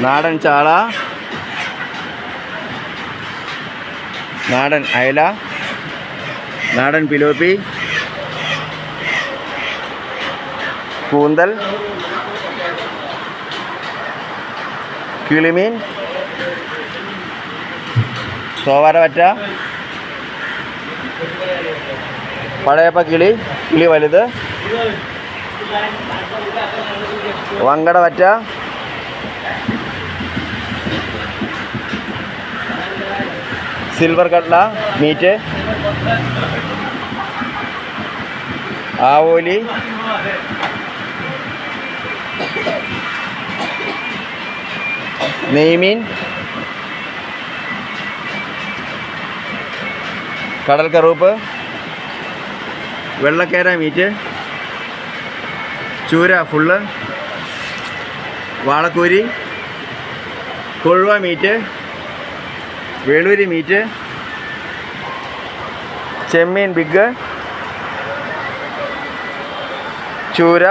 നാടൻ ചാള. നാടൻ അയല. നാടൻ പിലോപ്പി. കൂന്തൽ. കിളിമീൻ. സോവാരവറ്റ പഴയപ്പ കിളി. കിളി വലുത്. വങ്കട സിൽവർ കട്ല മീറ്റ് ആവോലി. നെയ്മീൻ. കടൽ കറുപ്പ്. വെള്ളക്കേര മീറ്റ് ചൂര ഫുള്ള് വാളക്കൂരി. കൊഴുവ മീറ്റ് വേളൂരി മീറ്റ് ചെമ്മീൻ ബിഗ് ചൂര